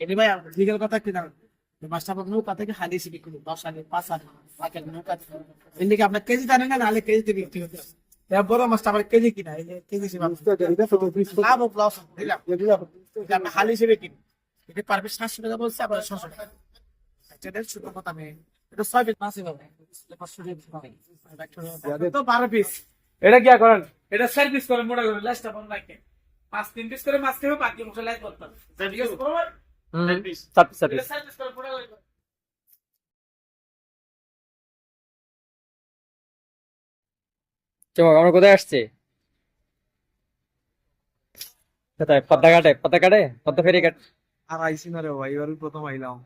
এটি ভাই লিগেল কথা কি জানেন? যে মাছটা আপনার নৌকা থেকে হালিয়ে বিক্রি দশ আনে পাঁচ আনে পাঁচ নৌকা এর লিগে আপনার কেজি জানেন না নাহলে কেজিতে বিক্রি হতে বড় মাছটা আবার কেজি কিনা? এই কেজি হিসেবে লাভ ও লস বুঝলাম? আপনি হালি হিসেবে কিনি? এটা পার সাতশো টাকা বলছে আবার ছশো টাকা। এটা ছোট কথা নেই এটা ছয় পিস মাছই পাবে পাঁচশো তো বারো পিস। এটা কি করেন? এটা চার পিস করেন মোটা করে লাস্টটা বন্ধ রাখেন পাঁচ তিন পিস করে মাছ খেয়ে বাকি মুখে লাইট করতাম ঠিক করে করেন। চমক আমরা কোথায় আসছি? কোথায়? পদ্মা ঘাটে? পদ্মা ঘাটে? পদ্মা ফেরি ঘাট? আর আইসি না রে ভাই এবার প্রথম আইলাম।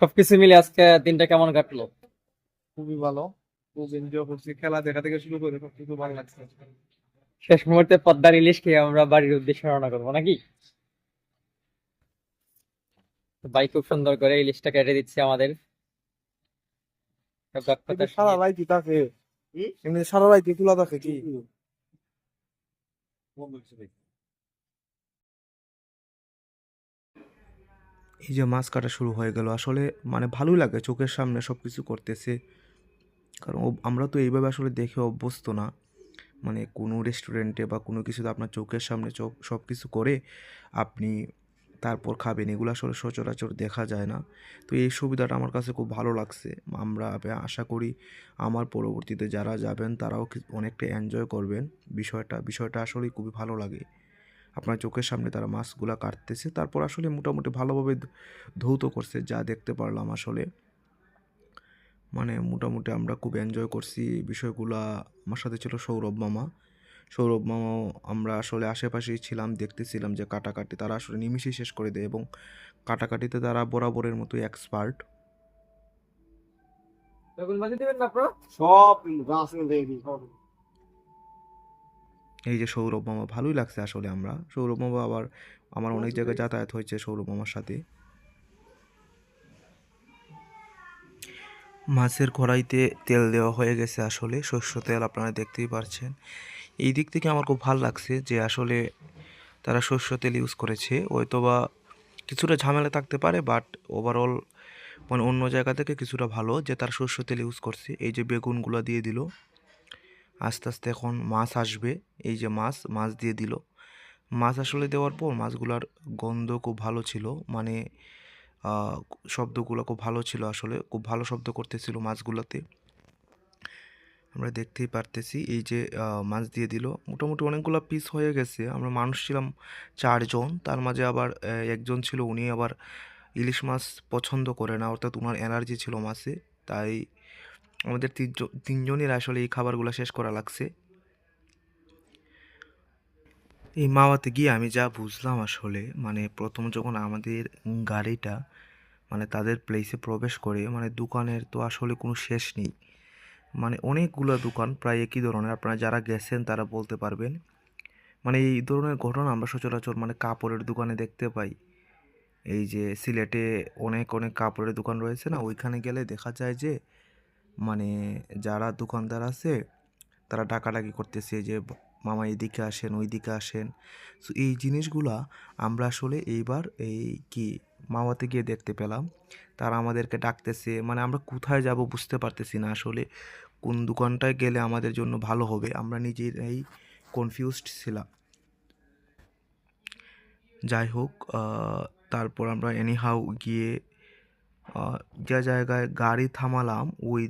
সবকিছু মিলে আজকে দিনটা কেমন কাটলো? খুবই ভালো। খুব এনজয় করছি। খেলা দেখা থেকে শুরু করে সবকিছু ভালো লাগছে। শেষ মুহূর্তে পদ্মার ইলিশ খেয়ে আমরা বাড়ির উদ্দেশ্যে রওনা করব নাকি? ভাই খুব সুন্দর করে ইলিশটা কেটে দিচ্ছে আমাদের। সারা। রাইতি থাকে। এমনি সারা রাইতি খোলা থাকে কি? এই যে মাছ কাটা শুরু হয়ে গেল আসলে মানে ভালোই লাগে চোখের সামনে সব কিছু করতেছে। কারণ ও- আমরা তো এইভাবে আসলে দেখে অভ্যস্ত না। মানে কোনো রেস্টুরেন্টে বা কোনো কিছুতে আপনার চোখের সামনে চোখ সব কিছু করে আপনি তারপর খাবেন, এগুলো আসলে সচরাচর দেখা যায় না। তো এই সুবিধাটা আমার কাছে খুব ভালো লাগছে। আমরা আশা করি আমার পরবর্তীতে যারা যাবেন তারাও অনেকটা এনজয় করবেন। বিষয়টা বিষয়টা আসলেই খুবই ভালো লাগে। আপনার চোখের সামনে তারা মাছগুলা কাটতেছে, তারপর আসলে মোটামুটি ভালোভাবে ধৌত করছে, যা দেখতে পারলাম আসলে। মানে মোটামুটি আমরা খুব এনজয় করছি এই বিষয়গুলা। আমার সাথে ছিল সৌরভ মামা। সৌরভ মামাও আমরা আসলে আশেপাশেই ছিলাম দেখতেছিলাম যে কাটাকাটি তারা আসলে নিমিশেই শেষ করে দেয় এবং কাটাকাটিতে তারা বরাবরের মতো এক্সপার্ট সব এই যে সৌরভ মামা ভালোই লাগছে আসলে আমরা। সৌরভ মামা আবার আমার অনেক জায়গায় যাতায়াত হয়েছে সৌরভ মামার সাথে। মাছের কড়াইতে তেল দেওয়া হয়ে গেছে আসলে শস্য তেল আপনারা দেখতেই পারছেন। এই দিক থেকে আমার খুব ভালো লাগছে যে আসলে তারা শস্য তেল ইউজ করেছে। হয়তোবা কিছুটা ঝামেলা থাকতে পারে বাট ওভারঅল মানে অন্য জায়গা থেকে কিছুটা ভালো যে তারা শস্য তেল ইউজ করছে। এই যে বেগুনগুলো দিয়ে দিল, আস্তে আস্তে এখন মাছ আসবে। এই যে মাছ মাছ দিয়ে দিল। মাছ আসলে দেওয়ার পর মাছগুলার গন্ধ খুব ভালো ছিল। মানে শব্দগুলো খুব ভালো ছিল আসলে, খুব ভালো শব্দ করতেছিল মাছগুলোতে। আমরা দেখতেই পারতেছি, এই যে মাছ দিয়ে দিল। মোটামুটি অনেকগুলো পিস হয়ে গেছে। আমরা মানুষ ছিলাম চারজন, তার মাঝে আবার একজন ছিল, উনি আবার ইলিশ মাছ পছন্দ করে না, অর্থাৎ ওনার এনার্জি ছিল মাছে। তাই আমাদের তিনজন, তিনজনের আসলে এই খাবারগুলো শেষ করা লাগছে। এই মাওয়াতে গিয়ে আমি যা বুঝলাম আসলে মানে প্রথম যখন আমাদের গাড়িটা মানে তাদের প্লেসে প্রবেশ করে মানে দোকানের তো আসলে কোনো শেষ নেই। মানে অনেকগুলো দোকান, প্রায় একই ধরনের। আপনারা যারা গেছেন তারা বলতে পারবেন। মানে এই ধরনের ঘটনা আমরা সচরাচর মানে কাপড়ের দোকানে দেখতে পাই। এই যে সিলেটে অনেক অনেক কাপড়ের দোকান রয়েছে না, ওইখানে গেলে দেখা যায় যে মানে যারা দোকানদার আছে, তারা ডাকাডাকি করতেছে যে মামা এদিকে আসেন, ওইদিকে আসেন। সো এই জিনিসগুলা আমরা আসলে এইবার এই কি মামাতে গিয়ে দেখতে পেলাম। তারা আমাদেরকে ডাকতেছে মানে আমরা কোথায় যাব বুঝতে পারতেছি না আসলে। কোন দোকানটায় গেলে আমাদের জন্য ভালো হবে? আমরা নিজেরাই কনফিউজড ছিলাম। যাই হোক তারপর আমরা এনিহাউ গিয়ে যে জায়গায় গাড়ি থামালাম, ওই,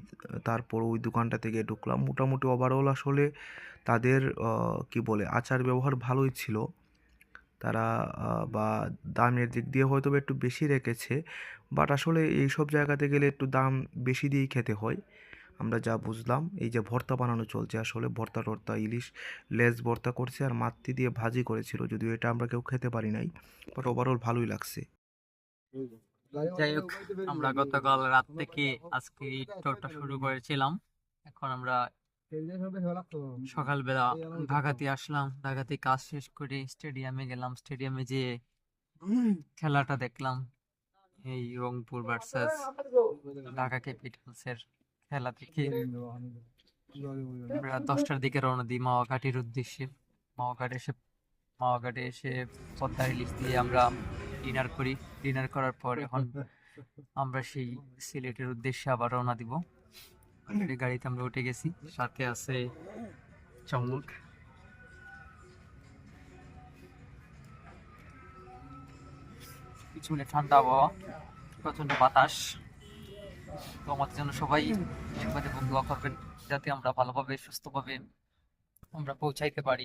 তারপর ওই দোকানটা থেকে ঢুকলাম। মোটামুটি ওভারঅল আসলে তাদের কি বলে, আচার ব্যবহার ভালোই ছিল। তারা বা দামের দিক দিয়ে হয়তো একটু বেশি রেখেছে বাট আসলে এইসব জায়গাতে গেলে একটু দাম বেশি দিয়েই খেতে হয়। আমরা যা বুঝলাম, এই যে ভর্তা বানানো চলছে, আসলে ভর্তা টর্তা, ইলিশ, লেজ ভর্তা করছে আর মাতৃ দিয়ে ভাজি করেছিল, যদিও এটা আমরা কেউ খেতে পারি নাই বাট ওভারঅল ভালোই লাগছে। যাই হোক, আমরা গতকাল রাত থেকে আজকে এই শুরু করেছিলাম। এখন আমরা সকালবেলা ঢাকাতে আসলাম ঢাকাতে কাজ শেষ করে স্টেডিয়ামে গেলাম। স্টেডিয়ামে যেয়ে খেলাটা দেখলাম। এই রংপুর ভার্সেস ঢাকা ক্যাপিটালস এর খেলা দেখে। আমরা দশটার দিকে রওনা দিই মাওয়াঘাটের উদ্দেশ্যে। মাওয়াঘাট এসে, মাওয়াঘাটে এসে পদ্মা ইলিশ দিয়ে আমরা ডিনার করি। ডিনার করার পর এখন আমরা সেই সিলেটের উদ্দেশ্যে আবার রওনা দিব। অলরেডি গাড়িতে আমরা উঠে গেছি। সাথে আছে চমক। পিছনে ঠান্ডা আবহাওয়া প্রচণ্ড বাতাস। তো আমাদের জন্য সবাই একবারে বন্ধুয়া করবেন, যাতে আমরা ভালোভাবে, সুস্থভাবে আমরা পৌঁছাইতে পারি।